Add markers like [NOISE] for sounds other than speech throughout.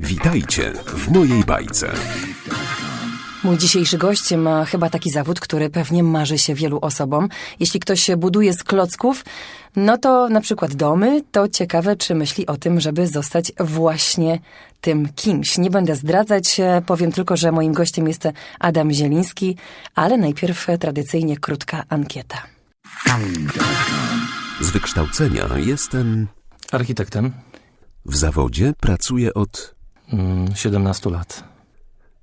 Witajcie w mojej bajce. Mój dzisiejszy gość ma chyba taki zawód, który pewnie marzy się wielu osobom. Jeśli ktoś się buduje z klocków, no to na przykład domy, to ciekawe, czy myśli o tym, żeby zostać właśnie tym kimś. Nie będę zdradzać, e, powiem tylko, że moim gościem jest Adam Zieliński, ale najpierw tradycyjnie krótka ankieta. Z wykształcenia jestem. Architektem. W zawodzie pracuję od. Mm, 17 lat.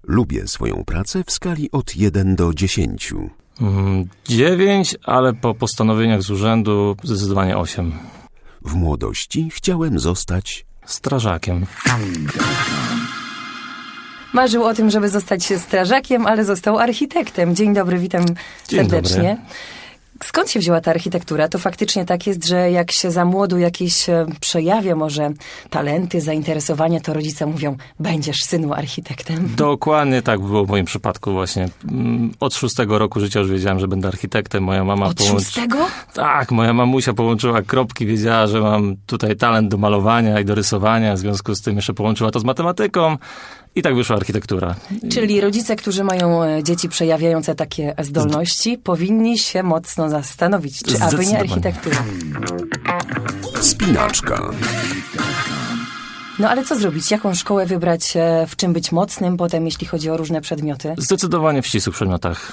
Lubię swoją pracę w skali od 1 do 10. Mm, 9, ale po postanowieniach z urzędu zdecydowanie 8. W młodości chciałem zostać. Strażakiem. Marzył o tym, żeby zostać strażakiem, ale został architektem. Dzień dobry, witam Dzień serdecznie. dobry. Skąd się wzięła ta architektura? To faktycznie tak jest, że jak się za młodu jakieś e, przejawia może talenty, zainteresowania, to rodzice mówią, będziesz synu architektem. [LAUGHS] Dokładnie tak było w moim przypadku właśnie. Mm, Od szóstego roku życia już wiedziałem, że będę architektem. Moja mama Od szóstego? Tak, moja mamusia połączyła kropki, wiedziała, że mam tutaj talent do malowania i do rysowania. W związku z tym jeszcze połączyła to z matematyką i tak wyszła architektura. Czyli rodzice, którzy mają e, dzieci przejawiające takie zdolności, powinni się mocno zastanowić, czy aby nie architektura. Spinaczka. No ale co zrobić? Jaką szkołę wybrać? e, W czym być mocnym potem, jeśli chodzi o różne przedmioty? Zdecydowanie w ścisłych przedmiotach.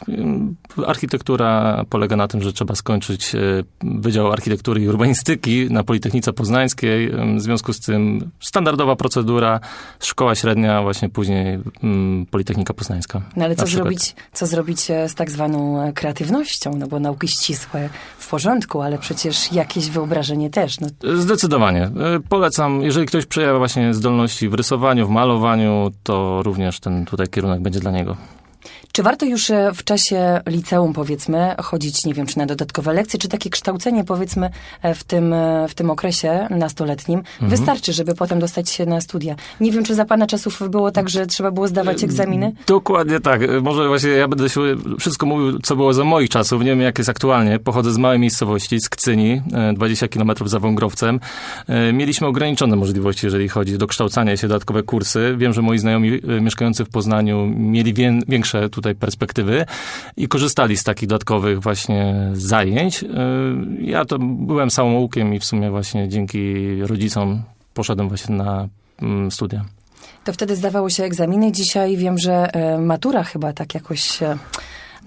Architektura polega na tym, że trzeba skończyć y, Wydział Architektury i Urbanistyki na Politechnice Poznańskiej. W związku z tym standardowa procedura, szkoła średnia, właśnie później Politechnika Poznańska. No ale co przykład. zrobić, co zrobić e, z tak zwaną e, kreatywnością? No bo nauki ścisłe w porządku, ale przecież jakieś wyobrażenie też. No, Zdecydowanie. Polecam, jeżeli ktoś przejawia właśnie zdolności w rysowaniu, w malowaniu, to również ten tutaj kierunek będzie dla niego. Czy warto już e, w czasie liceum, powiedzmy, chodzić, nie wiem, czy na dodatkowe lekcje, czy takie kształcenie, powiedzmy, e, w tym, e, w tym okresie nastoletnim Mhm. wystarczy, żeby potem dostać się na studia? Nie wiem, czy za pana czasów było tak, że trzeba było zdawać egzaminy? Dokładnie tak. Może właśnie ja będę się wszystko mówił, co było za moich czasów. Nie wiem, jak jest aktualnie. Pochodzę z małej miejscowości, z Kcyni, e, 20 km za Wągrowcem. Mieliśmy ograniczone możliwości, jeżeli chodzi o dokształcanie się, dodatkowe kursy. Wiem, że moi znajomi mieszkający w Poznaniu mieli wię- większe tutaj perspektywy i korzystali z takich dodatkowych właśnie zajęć. E, Ja to byłem samoukiem i w sumie właśnie dzięki rodzicom poszedłem właśnie na mm, studia. To wtedy zdawało się egzaminy. Dzisiaj wiem, że e, matura chyba tak jakoś e,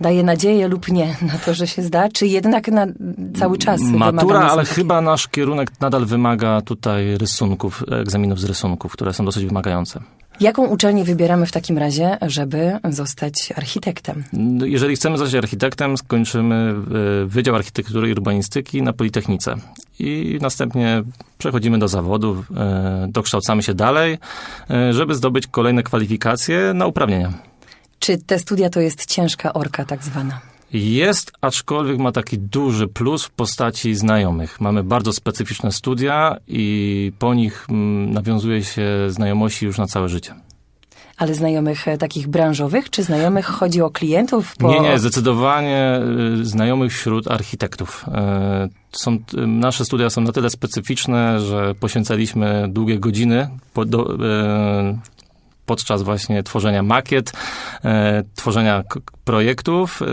daje nadzieję lub nie na to, że się zda, czy jednak na cały czas Matura, ale chyba nasz kierunek nadal wymaga tutaj rysunków, egzaminów z rysunków, które są dosyć wymagające. Jaką uczelnię wybieramy w takim razie, żeby zostać architektem? No, Jeżeli chcemy zostać architektem, skończymy e, Wydział Architektury i Urbanistyki na Politechnice. I następnie przechodzimy do zawodów, e, dokształcamy się dalej, e, żeby zdobyć kolejne kwalifikacje na uprawnienia. Czy te studia to jest ciężka orka tak zwana? Jest, aczkolwiek ma taki duży plus w postaci znajomych. Mamy bardzo specyficzne studia i po nich mm, nawiązuje się znajomości już na całe życie. Ale znajomych e, takich branżowych, czy znajomych chodzi o klientów? Po... Nie, nie, zdecydowanie y, znajomych wśród architektów. Y, Są, nasze studia są na tyle specyficzne, że poświęcaliśmy długie godziny do, podczas właśnie tworzenia makiet, y, tworzenia projektów. y,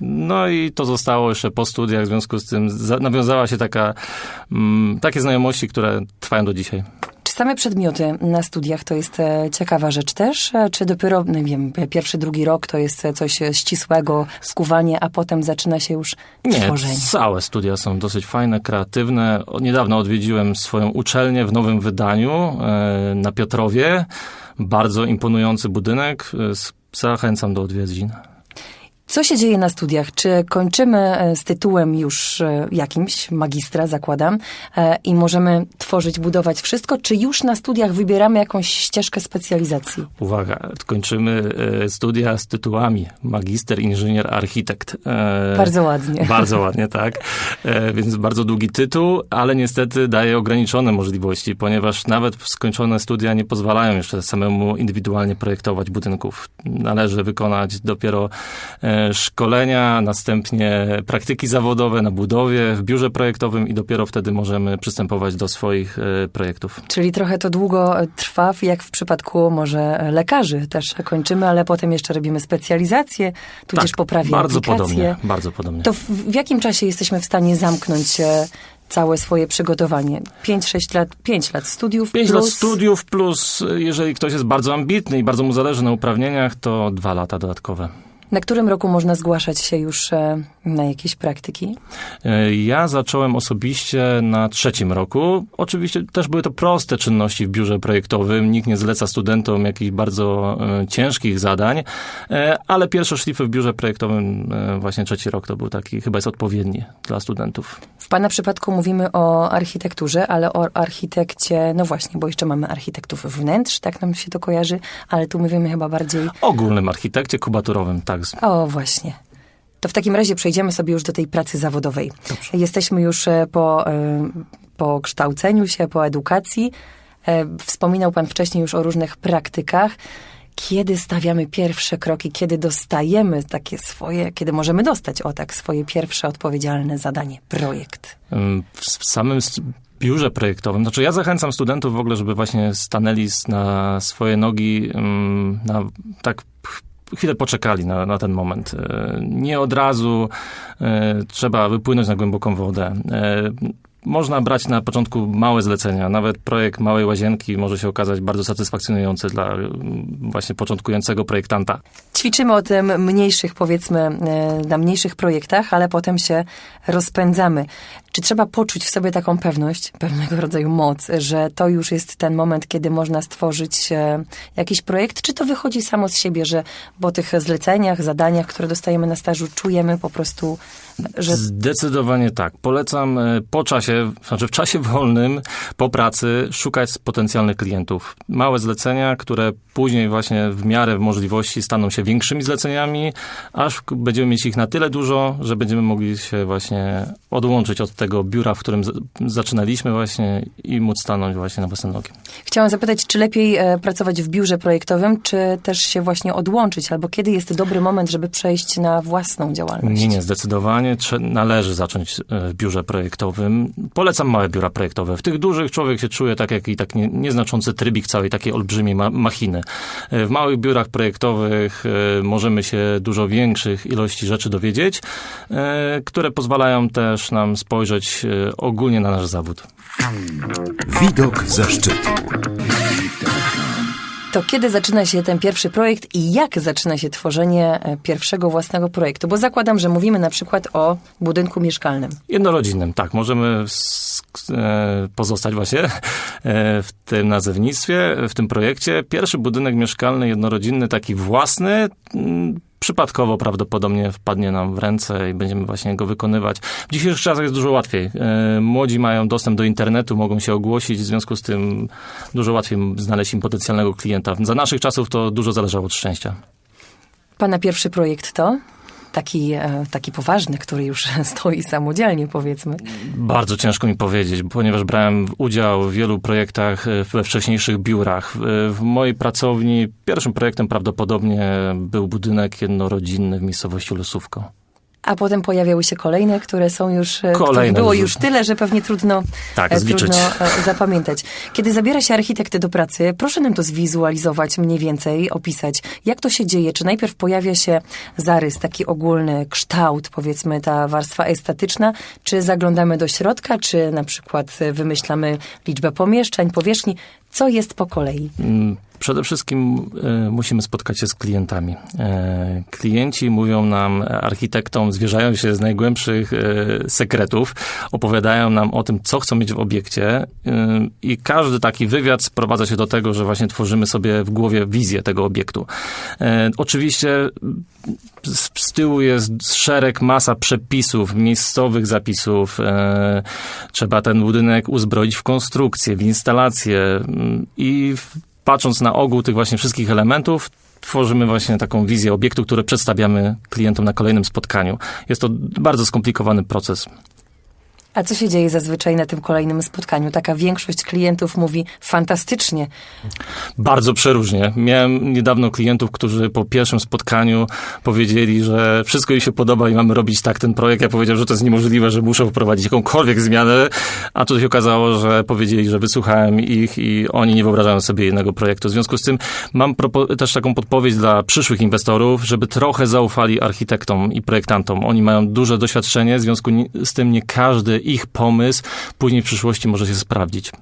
No i to zostało jeszcze po studiach, w związku z tym za, nawiązała się taka, mm, takie znajomości, które trwają do dzisiaj. Same przedmioty na studiach to jest e, ciekawa rzecz też? E, Czy dopiero, nie wiem, pierwszy, drugi rok to jest e, coś ścisłego, skuwanie, a potem zaczyna się już Nie, tworzenie? całe studia są dosyć fajne, kreatywne. Niedawno odwiedziłem swoją uczelnię w nowym wydaniu na Piotrowie. Bardzo imponujący budynek. Zachęcam do odwiedzin. Co się dzieje na studiach? Czy kończymy e, z tytułem już e, jakimś, magistra zakładam, e, i możemy tworzyć, budować wszystko, czy już na studiach wybieramy jakąś ścieżkę specjalizacji? Uwaga, kończymy studia z tytułami magister, inżynier, architekt. Bardzo ładnie. [LAUGHS] Bardzo ładnie, tak. Więc bardzo długi tytuł, ale niestety daje ograniczone możliwości, ponieważ nawet skończone studia nie pozwalają jeszcze samemu indywidualnie projektować budynków. Należy wykonać dopiero szkolenia, następnie praktyki zawodowe na budowie, w biurze projektowym i dopiero wtedy możemy przystępować do swoich e, projektów. Czyli trochę to długo trwa, jak w przypadku może lekarzy też kończymy, ale potem jeszcze robimy specjalizację, tudzież Tak, poprawię Bardzo aplikację. podobnie, bardzo podobnie. To w, w jakim czasie jesteśmy w stanie zamknąć e, całe swoje przygotowanie? 5-6 lat, 5 lat studiów Pięć plus... lat studiów plus, e, jeżeli ktoś jest bardzo ambitny i bardzo mu zależy na uprawnieniach, to dwa lata dodatkowe. Na którym roku można zgłaszać się już e, na jakieś praktyki? E, Ja zacząłem osobiście na trzecim roku. Oczywiście też były to proste czynności w biurze projektowym. Nikt nie zleca studentom jakichś bardzo e, ciężkich zadań, ale pierwsze szlify w biurze projektowym, właśnie trzeci rok to był taki, chyba jest odpowiedni dla studentów. W Pana przypadku mówimy o architekturze, ale o architekcie, no właśnie, bo jeszcze mamy architektów wnętrz, tak nam się to kojarzy, ale tu mówimy chyba bardziej Ogólnym architekcie kubaturowym, tak. O, właśnie. To w takim razie przejdziemy sobie już do tej pracy zawodowej. Jesteśmy już e, po, e, po kształceniu się, po edukacji. E, Wspominał Pan wcześniej już o różnych praktykach. Kiedy stawiamy pierwsze kroki, kiedy dostajemy takie swoje, kiedy możemy dostać, o tak, swoje pierwsze odpowiedzialne zadanie, projekt? W samym biurze projektowym, znaczy ja zachęcam studentów w ogóle, żeby właśnie stanęli na swoje nogi, na, tak chwilę poczekali na, na ten moment. E, Nie od razu e, trzeba wypłynąć na głęboką wodę. Można brać na początku małe zlecenia. Nawet projekt małej łazienki może się okazać bardzo satysfakcjonujący dla ym, właśnie początkującego projektanta. Ćwiczymy o tym mniejszych, powiedzmy, e, na mniejszych projektach, ale potem się rozpędzamy. Czy trzeba poczuć w sobie taką pewność, pewnego rodzaju moc, że to już jest ten moment, kiedy można stworzyć e, jakiś projekt? Czy to wychodzi samo z siebie, że po tych zleceniach, zadaniach, które dostajemy na stażu, czujemy po prostu, że Zdecydowanie tak. Polecam e, po czasie, znaczy w czasie wolnym, po pracy, szukać potencjalnych klientów. Małe zlecenia, które później właśnie w miarę możliwości staną się większymi zleceniami, aż będziemy mieć ich na tyle dużo, że będziemy mogli się właśnie odłączyć od tego biura, w którym zaczynaliśmy właśnie i móc stanąć właśnie na własne nogi. Chciałam zapytać, czy lepiej e, pracować w biurze projektowym, czy też się właśnie odłączyć, albo kiedy jest dobry moment, żeby przejść na własną działalność? Nie, nie, zdecydowanie trze- należy zacząć e, w biurze projektowym. Polecam małe biura projektowe. W tych dużych człowiek się czuje tak jak i tak nie, nieznaczący trybik całej takiej olbrzymiej ma- machiny. E, W małych biurach projektowych e, możemy się dużo większych ilości rzeczy dowiedzieć, które pozwalają też nam spojrzeć ogólnie na nasz zawód. Widok ze szczytu. To kiedy zaczyna się ten pierwszy projekt i jak zaczyna się tworzenie e, pierwszego własnego projektu? Bo zakładam, że mówimy na przykład o budynku mieszkalnym. Jednorodzinnym, tak. Możemy e, pozostać właśnie e, w tym nazewnictwie, w tym projekcie. Pierwszy budynek mieszkalny, jednorodzinny, taki własny, mm, przypadkowo prawdopodobnie wpadnie nam w ręce i będziemy właśnie go wykonywać. W dzisiejszych czasach jest dużo łatwiej. E, Młodzi mają dostęp do internetu, mogą się ogłosić, w związku z tym dużo łatwiej znaleźć im potencjalnego klienta. Za naszych czasów to dużo zależało od szczęścia. Pana pierwszy projekt to? Taki, e, taki poważny, który już [LAUGHS] stoi samodzielnie, powiedzmy. Bardzo ciężko mi powiedzieć, ponieważ brałem udział w wielu projektach e, we wcześniejszych biurach. W- W mojej pracowni pierwszym projektem prawdopodobnie był budynek jednorodzinny w miejscowości Losówko. A potem pojawiały się kolejne, które są już. e, Kolejne było już. tyle, że pewnie trudno, Tak, e, trudno e, zapamiętać. Kiedy zabiera się architekt do pracy, proszę nam to zwizualizować mniej więcej, opisać. Jak to się dzieje? Czy najpierw pojawia się zarys, taki ogólny kształt, powiedzmy, ta warstwa estetyczna, czy zaglądamy do środka, czy na przykład wymyślamy liczbę pomieszczeń, powierzchni? Co jest po kolei? Mm, Przede wszystkim e, musimy spotkać się z klientami. E, klienci mówią nam, architektom, zwierzają się z najgłębszych e, sekretów, opowiadają nam o tym, co chcą mieć w obiekcie i każdy taki wywiad sprowadza się do tego, że właśnie tworzymy sobie w głowie wizję tego obiektu. Oczywiście z, tyłu jest szereg, masa przepisów, miejscowych zapisów. Trzeba ten budynek uzbroić w konstrukcję, w instalację mm, i w, patrząc na ogół tych właśnie wszystkich elementów, tworzymy właśnie taką wizję obiektu, który przedstawiamy klientom na kolejnym spotkaniu. Jest to bardzo skomplikowany proces. A co się dzieje zazwyczaj na tym kolejnym spotkaniu? Taka większość klientów mówi fantastycznie. Bardzo przeróżnie. Miałem niedawno klientów, którzy po pierwszym spotkaniu powiedzieli, że wszystko im się podoba i mamy robić tak ten projekt. Ja powiedziałem, że to jest niemożliwe, że muszą wprowadzić jakąkolwiek zmianę, a tu się okazało, że powiedzieli, że wysłuchałem ich i oni nie wyobrażają sobie jednego projektu. W związku z tym mam też taką podpowiedź dla przyszłych inwestorów, żeby trochę zaufali architektom i projektantom. Oni mają duże doświadczenie, w związku z tym nie każdy ich pomysł później w przyszłości może się sprawdzić.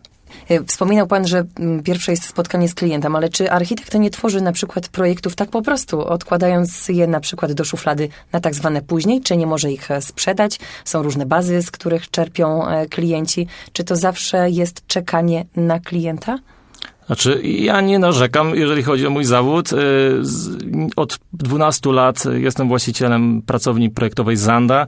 E, Wspominał pan, że mm, pierwsze jest spotkanie z klientem, ale czy architekt nie tworzy na przykład projektów tak po prostu, odkładając je na przykład do szuflady na tak zwane później, czy nie może ich e, sprzedać? Są różne bazy, z których czerpią e, klienci. Czy to zawsze jest czekanie na klienta? Znaczy, ja nie narzekam, jeżeli chodzi o mój zawód. Y, Od 12 lat jestem właścicielem pracowni projektowej Zanda.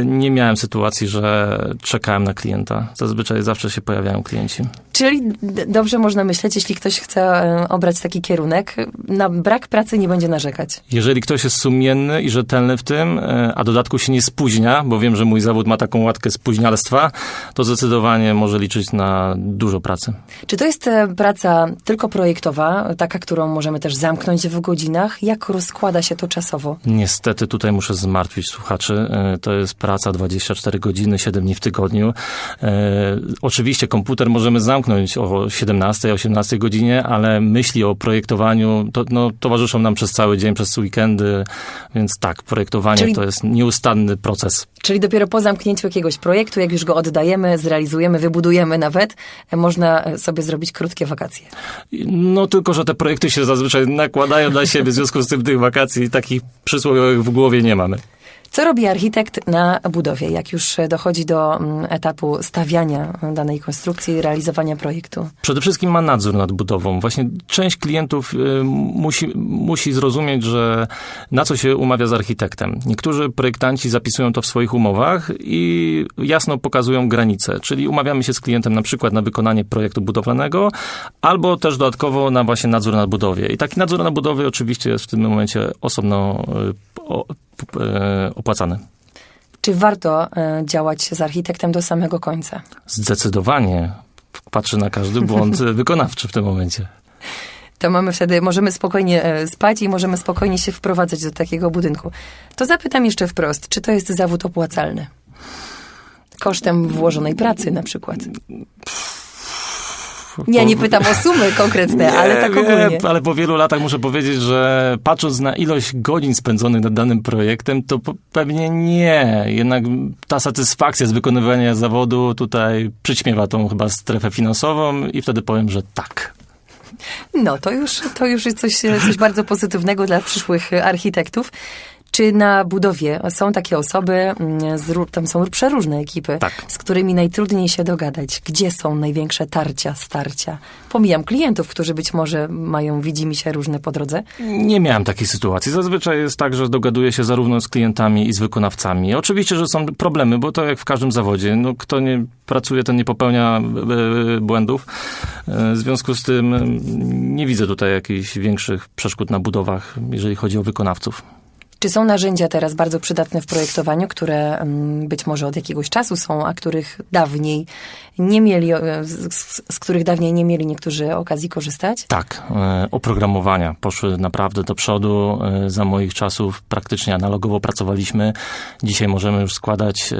Y, Nie miałem sytuacji, że czekałem na klienta. Zazwyczaj zawsze się pojawiają klienci. Czyli dobrze można myśleć, jeśli ktoś chce e, obrać taki kierunek, na brak pracy nie będzie narzekać. Jeżeli ktoś jest sumienny i rzetelny w tym, y, a dodatku się nie spóźnia, bo wiem, że mój zawód ma taką łatkę spóźnialstwa, to zdecydowanie może liczyć na dużo pracy. Czy to jest e, praca tylko projektowa, taka, którą możemy też zamknąć w godzinach? Jak rozkłada się to czasowo? Niestety tutaj muszę zmartwić słuchaczy. E, To jest praca 24 godziny, 7 dni w tygodniu. E, Oczywiście komputer możemy zamknąć o 17, 18 godzinie, ale myśli o projektowaniu to, no, towarzyszą nam przez cały dzień, przez weekendy, więc tak, projektowanie Czyli- to jest nieustanny proces. Czyli dopiero po zamknięciu jakiegoś projektu, jak już go oddajemy, zrealizujemy, wybudujemy nawet, e, można sobie zrobić krótkie wakacje. No tylko, że te projekty się zazwyczaj nakładają na siebie, w związku z tym tych wakacji takich przysłowiowych w głowie nie mamy. Co robi architekt na budowie, jak już dochodzi do mm, etapu stawiania danej konstrukcji, realizowania projektu? Przede wszystkim ma nadzór nad budową. Właśnie część klientów y, musi, musi zrozumieć, że na co się umawia z architektem. Niektórzy projektanci zapisują to w swoich umowach i jasno pokazują granice, czyli umawiamy się z klientem na przykład na wykonanie projektu budowlanego, albo też dodatkowo na właśnie nadzór nad budowie. I taki nadzór nad budowie oczywiście jest w tym momencie osobno o, y, opłacany. Czy warto e, działać z architektem do samego końca? Zdecydowanie patrzy na każdy [LAUGHS] błąd wykonawczy w tym momencie. To mamy wtedy, możemy spokojnie e, spać i możemy spokojnie się wprowadzać do takiego budynku. To zapytam jeszcze wprost, czy to jest zawód opłacalny? Kosztem włożonej pracy na przykład. Nie, nie pytam o sumy konkretne, ale tak ogólnie. Nie, ale po wielu latach muszę powiedzieć, że patrząc na ilość godzin spędzonych nad danym projektem, to pewnie nie. Jednak ta satysfakcja z wykonywania zawodu tutaj przyćmiewa tą chyba strefę finansową i wtedy powiem, że tak. No, to już, to już jest coś, coś bardzo pozytywnego dla przyszłych architektów. Czy na budowie są takie osoby, mm, z, tam są przeróżne ekipy, Tak. z którymi najtrudniej się dogadać? Gdzie są największe tarcia, starcia? Pomijam klientów, którzy być może mają widzimy się różne po drodze. Nie miałem takiej sytuacji. Zazwyczaj jest tak, że dogaduję się zarówno z klientami i z wykonawcami. Oczywiście, że są problemy, bo to jak w każdym zawodzie. No, kto nie pracuje, ten nie popełnia e, błędów. E, W związku z tym e, nie widzę tutaj jakichś większych przeszkód na budowach, jeżeli chodzi o wykonawców. Czy są narzędzia teraz bardzo przydatne w projektowaniu, które mm, być może od jakiegoś czasu są, a których dawniej nie mieli, e, z, z, których dawniej nie mieli niektórzy okazji korzystać? Tak, e, oprogramowania poszły naprawdę do przodu. E, Za moich czasów praktycznie analogowo pracowaliśmy. Dzisiaj możemy już składać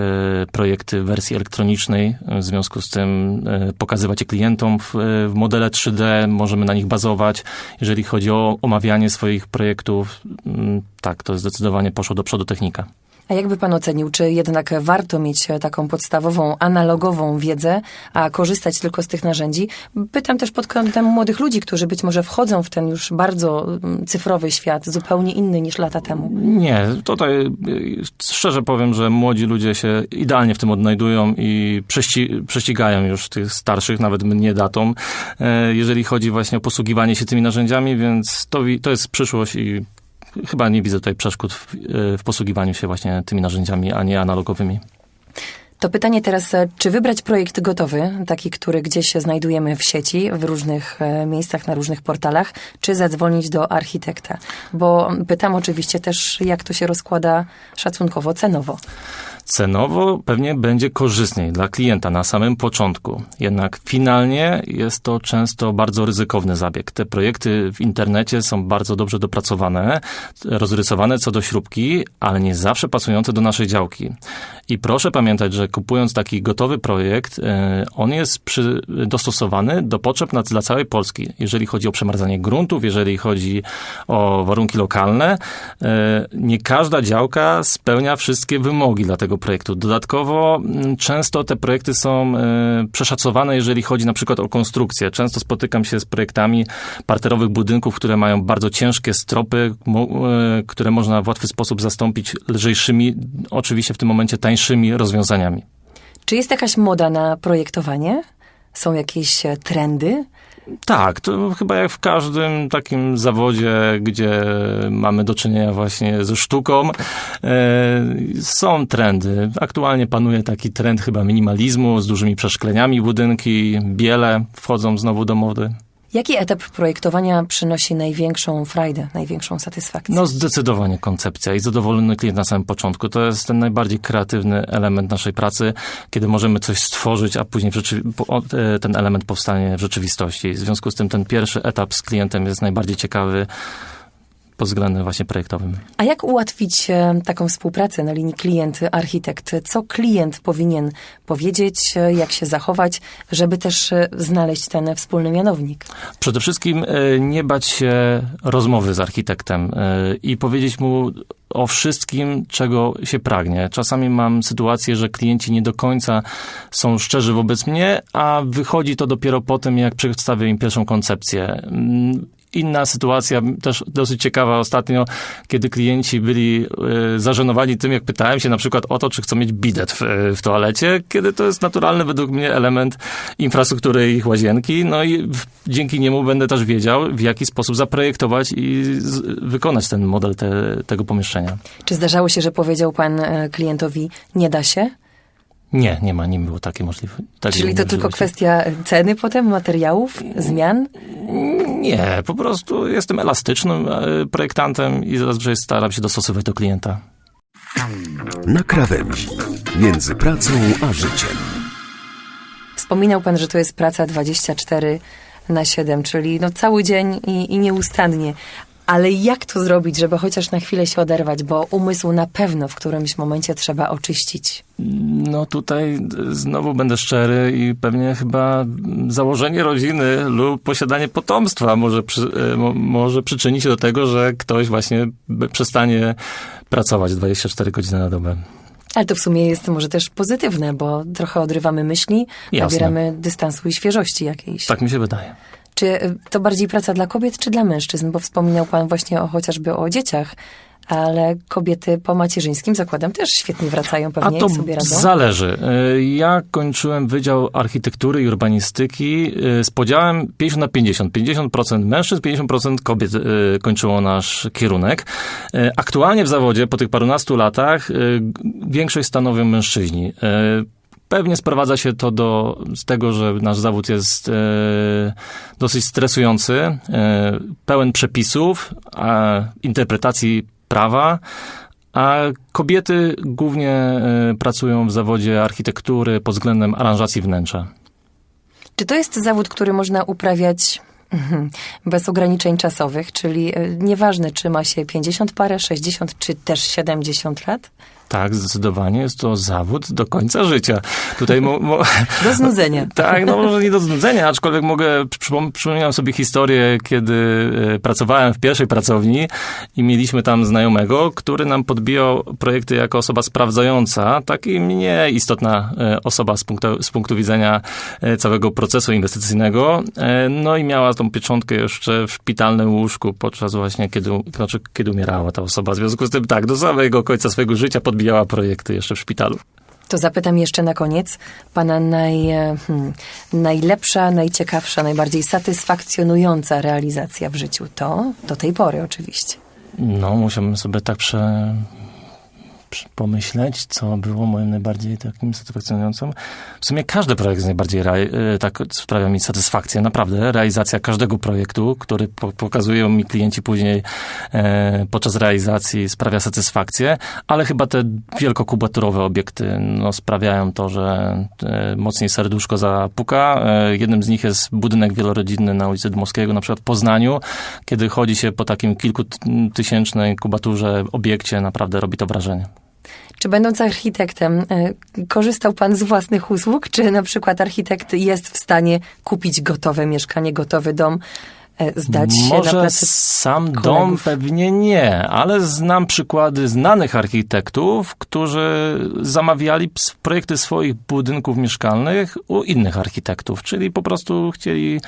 projekty w wersji elektronicznej. W związku z tym pokazywać je klientom w, w modele 3D. Możemy na nich bazować. Jeżeli chodzi o omawianie swoich projektów, mm, tak, to zdecydowanie poszło do przodu technika. A jakby pan ocenił, czy jednak warto mieć taką podstawową, analogową wiedzę, a korzystać tylko z tych narzędzi? Pytam też pod kątem młodych ludzi, którzy być może wchodzą w ten już bardzo mm, cyfrowy świat, zupełnie inny niż lata temu. Nie, tutaj y, szczerze powiem, że młodzi ludzie się idealnie w tym odnajdują i prześci prześcigają już tych starszych, nawet mnie datą, e, jeżeli chodzi właśnie o posługiwanie się tymi narzędziami, więc to, to jest przyszłość i chyba nie widzę tutaj przeszkód w, e, w posługiwaniu się właśnie tymi narzędziami, a nie analogowymi. To pytanie teraz, e, czy wybrać projekt gotowy, taki, który gdzieś znajdujemy w sieci, w różnych e, miejscach, na różnych portalach, czy zadzwonić do architekta? Bo pytam oczywiście też, jak to się rozkłada szacunkowo, cenowo. Cenowo pewnie będzie korzystniej dla klienta na samym początku. Jednak finalnie jest to często bardzo ryzykowny zabieg. Te projekty w internecie są bardzo dobrze dopracowane, rozrysowane co do śrubki, ale nie zawsze pasujące do naszej działki. I proszę pamiętać, że kupując taki gotowy projekt, e, on jest przy, dostosowany do potrzeb dla całej Polski. Jeżeli chodzi o przemarzanie gruntów, jeżeli chodzi o warunki lokalne, e, nie każda działka spełnia wszystkie wymogi dla tego projektu. Dodatkowo m, często te projekty są e, przeszacowane, jeżeli chodzi na przykład o konstrukcję. Często spotykam się z projektami parterowych budynków, które mają bardzo ciężkie stropy, które można w łatwy sposób zastąpić lżejszymi, oczywiście w tym momencie tańszymi rozwiązaniami. Czy jest jakaś moda na projektowanie? Są jakieś e, trendy? Tak, to chyba jak w każdym takim zawodzie, gdzie mamy do czynienia właśnie ze sztuką, e, są trendy. Aktualnie panuje taki trend chyba minimalizmu z dużymi przeszkleniami budynki, biele wchodzą znowu do mody. Jaki etap projektowania przynosi największą frajdę, największą satysfakcję? No zdecydowanie koncepcja i zadowolony klient na samym początku. To jest ten najbardziej kreatywny element naszej pracy, kiedy możemy coś stworzyć, a później e, ten element powstanie w rzeczywistości. W związku z tym ten pierwszy etap z klientem jest najbardziej ciekawy pod względem właśnie projektowym. A jak ułatwić e, taką współpracę na linii klient-architekt? Co klient powinien powiedzieć, e, jak się zachować, żeby też e, znaleźć ten wspólny mianownik? Przede wszystkim nie bać się rozmowy z architektem i powiedzieć mu o wszystkim, czego się pragnie. Czasami mam sytuację, że klienci nie do końca są szczerzy wobec mnie, a wychodzi to dopiero po tym, jak przedstawię im pierwszą koncepcję. Inna sytuacja, też dosyć ciekawa ostatnio, kiedy klienci byli e, zażenowani tym, jak pytałem się na przykład o to, czy chcą mieć bidet w, e, w toalecie, kiedy to jest naturalny według mnie element infrastruktury ich łazienki, no i dzięki niemu będę też wiedział, w jaki sposób zaprojektować i z, wykonać ten model te, tego pomieszczenia. Czy zdarzało się, że powiedział pan e, klientowi, nie da się? Nie, nie ma, nie było takiej możliwości. Czyli to tylko kwestia ceny potem, materiałów, zmian? Nie, po prostu jestem elastycznym e, projektantem i zazwyczaj staram się dostosować do klienta. Na krawędzi. Między pracą a życiem. Wspominał pan, że to jest praca 24 na 7, czyli no cały dzień i, i nieustannie. Ale jak to zrobić, żeby chociaż na chwilę się oderwać, bo umysł na pewno w którymś momencie trzeba oczyścić. No tutaj znowu będę szczery i pewnie chyba założenie rodziny lub posiadanie potomstwa może, przy, e, mo, może przyczynić się do tego, że ktoś właśnie przestanie pracować 24 godziny na dobę. Ale to w sumie jest może też pozytywne, bo trochę odrywamy myśli, Jasne. nabieramy dystansu i świeżości jakiejś. Tak mi się wydaje. Czy to bardziej praca dla kobiet, czy dla mężczyzn? Bo wspominał pan właśnie o chociażby o dzieciach, ale kobiety po macierzyńskim zakładam też świetnie wracają A pewnie to i sobie radzą. zależy. Y, Ja kończyłem Wydział Architektury i Urbanistyki y, z podziałem 50 na 50. 50% mężczyzn, 50% kobiet y, kończyło nasz kierunek. Aktualnie w zawodzie, po tych parunastu latach, większość stanowią mężczyźni. Pewnie sprowadza się to do z tego, że nasz zawód jest e, dosyć stresujący, e, pełen przepisów, a, interpretacji prawa, a kobiety głównie e, pracują w zawodzie architektury pod względem aranżacji wnętrza. Czy to jest zawód, który można uprawiać mhm, bez ograniczeń czasowych, czyli y, nieważne, czy ma się 50 parę, 60 czy też 70 lat? Tak, zdecydowanie jest to zawód do końca życia. Tutaj mo, mo, Do znudzenia. [LAUGHS] Tak, no może nie do znudzenia, aczkolwiek mogę, przypom- przypominam sobie historię, kiedy e, pracowałem w pierwszej pracowni i mieliśmy tam znajomego, który nam podbijał projekty jako osoba sprawdzająca, taki mniej istotna e, osoba z punktu, z punktu widzenia e, całego procesu inwestycyjnego. No i miała tą pieczątkę jeszcze w szpitalnym łóżku podczas właśnie, kiedy, znaczy, kiedy umierała ta osoba. W związku z tym tak, do samego końca swojego życia podbijała projekty jeszcze w szpitalu. To zapytam jeszcze na koniec pana naj, e, hmm, najlepsza, najciekawsza, najbardziej satysfakcjonująca realizacja w życiu to do tej pory oczywiście. No, musiałbym sobie tak prze, pomyśleć, co było moim najbardziej takim satysfakcjonującym. W sumie każdy projekt jest najbardziej e, tak sprawia mi satysfakcję. Naprawdę, realizacja każdego projektu, który po- pokazują mi klienci później e, podczas realizacji sprawia satysfakcję, ale chyba te wielkokubaturowe obiekty no, sprawiają to, że e, mocniej serduszko zapuka. E, jednym z nich jest budynek wielorodzinny na ulicy Dmowskiego, na przykład w Poznaniu. Kiedy chodzi się po takim kilkutysięcznej kubaturze obiekcie, naprawdę robi to wrażenie. Czy będąc architektem, e, korzystał pan z własnych usług? Czy na przykład architekt jest w stanie kupić gotowe mieszkanie, gotowy dom, e, zdać się na Może sam dom kolegów? pewnie nie, ale znam przykłady znanych architektów, którzy zamawiali projekty swoich budynków mieszkalnych u innych architektów, czyli po prostu chcieli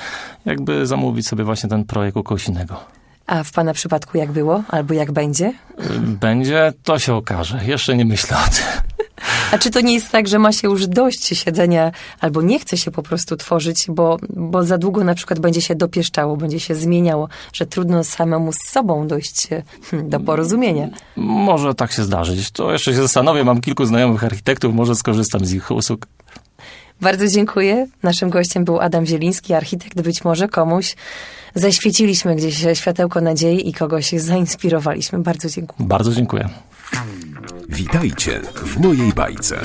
jakby zamówić sobie właśnie ten projekt u kogoś innego. A w pana przypadku jak było? Albo jak będzie? Będzie, to się okaże. Jeszcze nie myślę o tym. A czy to nie jest tak, że ma się już dość siedzenia, albo nie chce się po prostu tworzyć, bo, bo za długo na przykład będzie się dopieszczało, będzie się zmieniało, że trudno samemu z sobą dojść hmm, do porozumienia? Może tak się zdarzyć. To jeszcze się zastanowię. Mam kilku znajomych architektów, może skorzystam z ich usług. Bardzo dziękuję. Naszym gościem był Adam Zieliński, architekt. Być może komuś zaświeciliśmy gdzieś światełko nadziei i kogoś zainspirowaliśmy. Bardzo dziękuję. Bardzo dziękuję. Witajcie w mojej bajce.